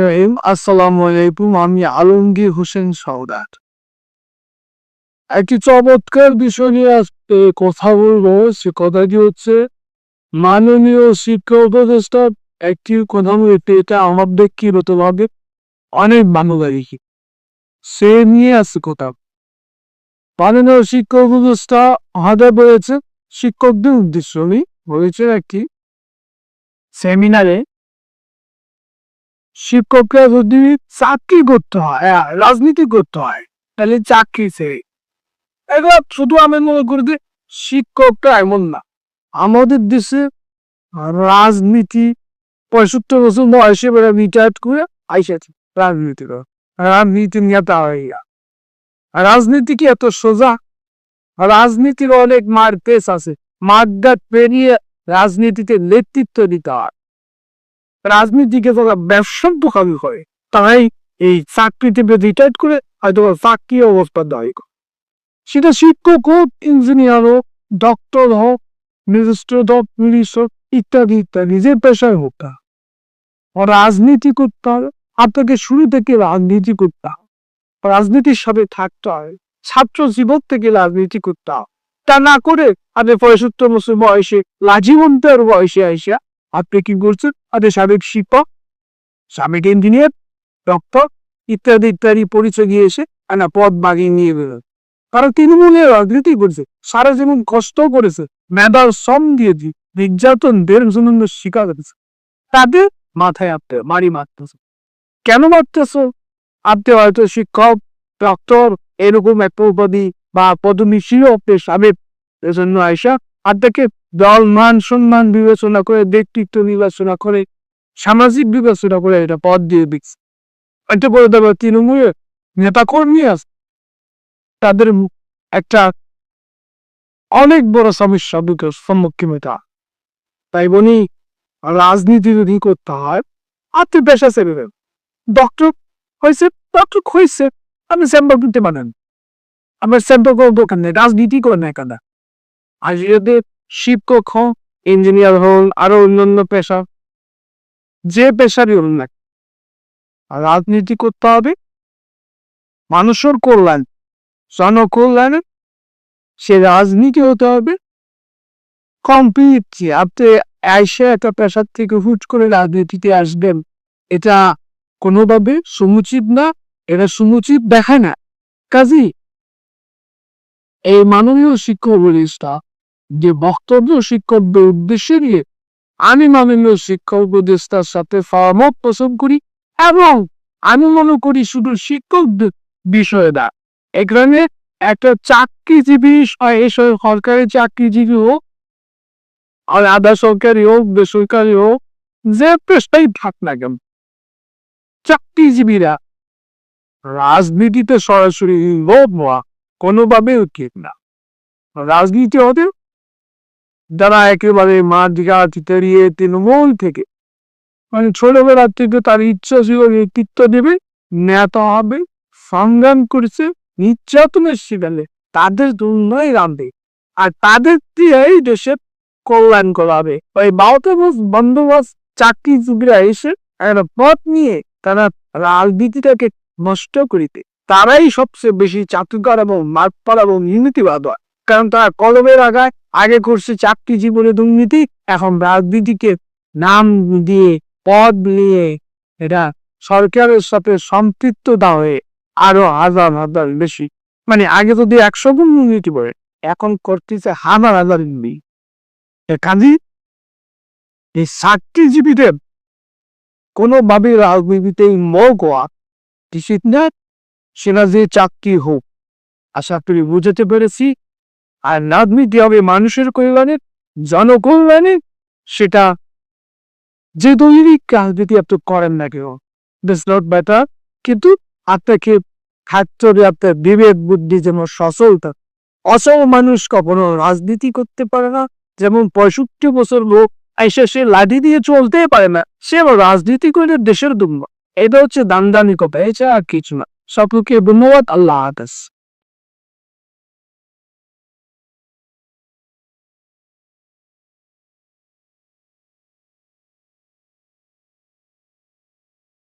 রহিম আসসালামু আলাইকুম আমি আলমগীর হোসেন সৌদার একটি চমৎকার বিষয় নিয়ে কথা বলব, সে কথাটি হচ্ছে, মাননীয় শিক্ষা উপদেষ্টা, একটি কথা বলতে এটা আমার অনেক লাগে। সে নিয়ে আসছে কথা মাননীয় শিক্ষা উপদেষ্টা হাতে বলেছে শিক্ষকদের উদ্দেশ্য হয়েছে একটি সেমিনারে শিক্ষকরা যদি চাকরি করতে হয় রাজনীতি করতে হয়, তাহলে চাকরি ছেড়ে এগুলো শুধু আমি মনে করি যে শিক্ষকটা এমন না। আমাদের দেশে রাজনীতি পঁয়ষট্টি বছর বয়সে বেড়ে রিটায়ার্ড করে আইসেছে রাজনীতি রাজনীতি নেতা হইয়া রাজনীতি কি এত সোজা? রাজনীতির অনেক মার পেস আছে। মারঘাট পেরিয়ে রাজনীতিতে নেতৃত্ব দিতে হয়। রাজনীতিকে যারা ব্যবসার দোকানি করে তারাই এই চাকরিতে রিটায়ার করে হয়তো চাকরি অবস্থা দায়ী করে। সেটা শিক্ষক হোক ইঞ্জিনিয়ার হোক ডক্টর হোক ম্যাজিস্ট্রেট হোক পুলিশ হোক ইত্যাদি ইত্যাদি, যে পেশায় হোক না রাজনীতি করতে হবে, আপনাকে শুরু থেকে রাজনীতি করতে হবে। রাজনীতির সাথে থাকতে হয় ছাত্র জীবন থেকে রাজনীতি করতে হবে। তা না করে আপনি পঁয়ষট্টি বছর বয়সে লাজিবন্তের বয়সে আইসা আপনি কি করছেন আপনি সাবেক শিক্ষক, সাবেক ইঞ্জিনিয়ার ডক্টর ইত্যাদি ইত্যাদি পরিচয় গিয়ে এসে একটা পদ বাগিয়ে নিয়ে বেরোন কারণ তৃণমূলের রাজনীতি করছে, সারা জীবন কষ্ট করেছে, মেধার শ্রম দিয়েছি, নির্যাতন দের জন্য শিকার করেছে তাদের মাথায় আপনি মারি মারতেছে। কেন মারতেছ? আপনি হয়তো শিক্ষক ডক্টর এরকম একটা উপাধি বা পদবি আপনি সাবেক, এজন্য আয়সা আপনাকে দল, মান সম্মান বিবেচনা করে, ব্যক্তিত্ব বিবেচনা করে, সামাজিক বিবেচনা করে এটা পদ দিয়ে দিচ্ছে। এটা বলে দেবে তৃণমূলের নেতা কর্মী আছে। তাদের একটা অনেক বড় সমস্যা সম্মুখীন হতে। তাই বলি, রাজনীতি যদি করতে হয় আপনি পেশা দেন। ডক্টর হয়েছে ডক্টর হয়েছে আপনি স্যাম্পল দিতে পারেন। আমার স্যাম্পল কোনো দোকান নেই, রাজনীতি করে না কেন আর যদি শিক্ষক হন ইঞ্জিনিয়ার হন, আরও অন্যান্য পেশা, যে পেশারই হন না রাজনীতি করতে হবে, মানুষের কল্যাণ, জনকল্যাণ সে রাজনীতি হতে হবে। কমপ্লিট আপনি এসে একটা পেশার থেকে হুট করে রাজনীতিতে আসবেন, এটা কোনোভাবে সমুচিত না, এটা সমুচিত দেখায় না। কাজী এই মাননীয় শিক্ষক উপদেষ্টা যে বক্তব্য শিক্ষকদের উদ্দেশ্যে নিয়ে আমি মাননীয় শিক্ষক উপদেষ্টার সাথে সহমত পোষণ করি এবং আমি মনে করি শুধু শিক্ষকদের বিষয়ে না, এখানে একটা চাকরিজীবী সরকারি চাকরিজীবী হোক, আর আধা সরকারি হোক, বেসরকারি হোক, যে পেশাই থাক না কেন, চাকরিজীবীরা রাজনীতিতে সরাসরি লোভ হওয়া কোনোভাবে উচিত না। রাজনীতি হতে যারা একেবারে মাঠ ঘাট তেড়িয়ে তৃণমূল থেকে। মানে ছোটবেলা থেকে তার ইচ্ছা ছিল নেতৃত্ব দেবে, নেতা হবে, সংগ্রাম করেছে, নির্যাতনের শিকালে তাদের দুর্নয় রাঁধবে আর তাদের দিয়েই দেশের কল্যাণ করাবে ওই বারোটা বস বন্দোবস্ত চাকরিজীবীরা এসে একটা পথ নিয়ে তারা রাজনীতিটাকে নষ্ট করিতে। তারাই সবচেয়ে বেশি চাতুকার এবং মারপার এবং দুর্নীতিবাদ হয় কারণ তারা কলমের আগায় আগে করছে চাকরি জীবনে দুর্নীতি, এখন রাজনীতিকে নাম দিয়ে, পদ নিয়ে এটা সরকারের সাথে সম্পৃক্ততা হয়ে আরও হাজার হাজার বেশি। মানে আগে যদি একশো গুণ দুর্নীতি করে এখন করতেছে হাজার হাজার দুর্নীতি। কাজী, এই চাকরিজীবীদের কোনোভাবে রাজনীতিতে মগ হওয়া নিশ্চিত না। সেটা যে চাকরি হোক, আশা করি বুঝাতে পেরেছি। আর রাজনীতি হবে মানুষের কল্যাণে জনকল্যাণে সেটা যে দৈনিক রাজনীতি আপনি করেন না কেউ। দিস নট বেটার কিন্তু আপনাকে থাকতে আপনার বিবেক, বুদ্ধি যেমন সচল থাকে অসল মানুষ কখনো রাজনীতি করতে পারে না। যেমন পঁয়ষট্টি বছর লোক এসে সে লাঠি দিয়ে চলতেই পারে না। সে রাজনীতি করে দেশের দুম্বা এটা হচ্ছে দামদানি কথা এছাড়া আর কিছু না। সকলকে ধন্যবাদ, আল্লাহ হাফেজ।